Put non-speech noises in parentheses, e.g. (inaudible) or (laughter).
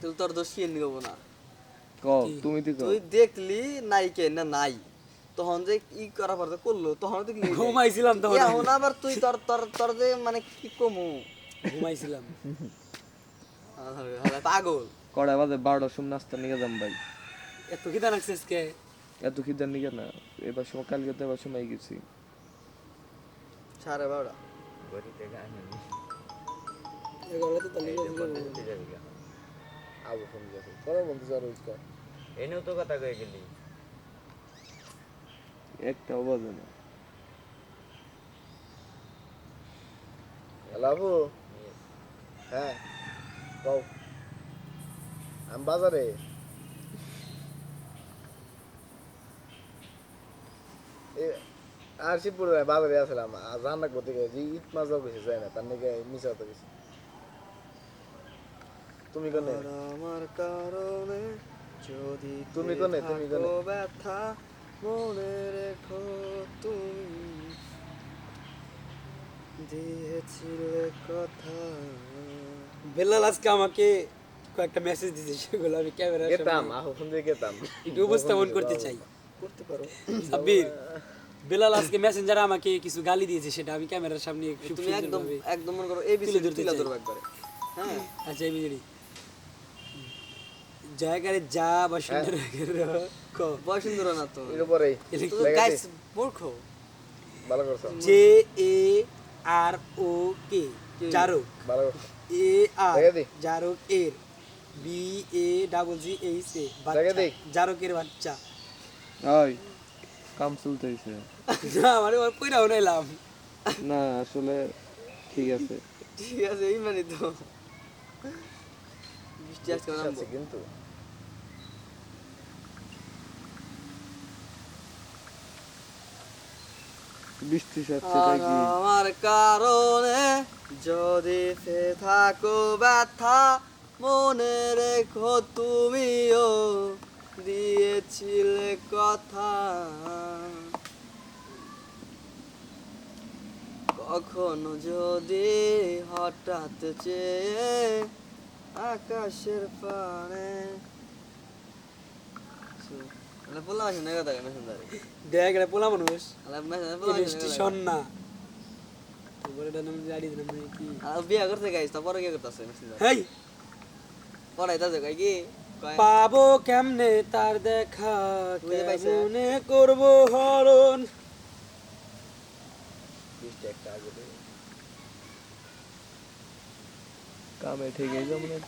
তুই তোর দোষ কি নিব না। কও তুমি তো তুই দেখলি নাই কে না নাই? তখন যে ই করা পড়তে করল তখন কি ঘুমাইছিলাম তখন। এখন আবার তুই তোর তোর তোর যে মানে কি কমু? ঘুমাইছিলাম। পাগল। কড়া বাজে বারোটার সময় নাস্তা নিয়ে যাম ভাই। এত খিদা কে এত নিয়ে না এবার সময় কালকে তো এবার সময় গেছি। সাড়ে বারোটা। এগুলো তো তাহলে আবু ফোন গেছে তোরা বন্ধু যার উৎকা এনেও তো কথা কয়ে গেলি। একটাও বাজে না লাভু হ্যাঁ কও। আমি বাজারে? এ- আর শিবপুরে বাজারে আসলাম আর রান্না করতে গেছি ঈদ মাছ যাও গেছে যায় না তার নাকি মিশা তো গেছি। তুমি কোনে? আমার কারণে যদি তুমি কোনে, তুমি কোনে? ব্যথা মনে রেখো তুমি। দিয়েছিলে কথা। বেলাল আজকে আমাকে কয়েকটা মেসেজ দিয়েছে সেগুলো আমি ক্যামেরা গেতাম আহো ফোন দিয়ে গেতাম। একটু উপস্থাপন করতে চাই। করতে পারো। সাব্বির বেলাল আজকে মেসেঞ্জারে আমাকে কিছু গালি দিয়েছে সেটা আমি ক্যামেরার সামনে তুমি একদম একদম মনে করো এবিসি তুলে তুলে। ধরবো একবারে। হ্যাঁ। আচ্ছা জানি জায়গায় যা বা সুন্দর ক? বয়স সুন্দর না তো। এর উপরেই। গাইস মূর্খ। ভালো করছ। J A R O K জারক। ভালো করছ। এ আর জারক এর। B A double G H A দি। জারকের বাচ্চা। ওই কাম চলতেছে। (laughs) না মানে ওর নাইলাম। না আসলে ঠিক আছে। ঠিক আছে এই মানে তো। বৃষ্টি আছে কিন্তু। বৃষ্টি আমার কারণে যদি সে থাকো ব্যথা মনে রেখো তুমিও দিয়েছিলে কথা। কখনো যদি হঠাৎ চেয়ে আকাশের পানে না কথা মেসেঞ্জারে দেখ রে পোলা মানুষ। স্টেশন না তারপরে এটা নাম গাড়ি দিলাম মানে কি? বিয়া করতে গাইস তারপরে কি করতেছে মেসেঞ্জার হেই! পড়াইতাছে কই কি? পাবো কেমনে তার দেখা কেমনে করব হরণ। কামে ঠিক নাকি?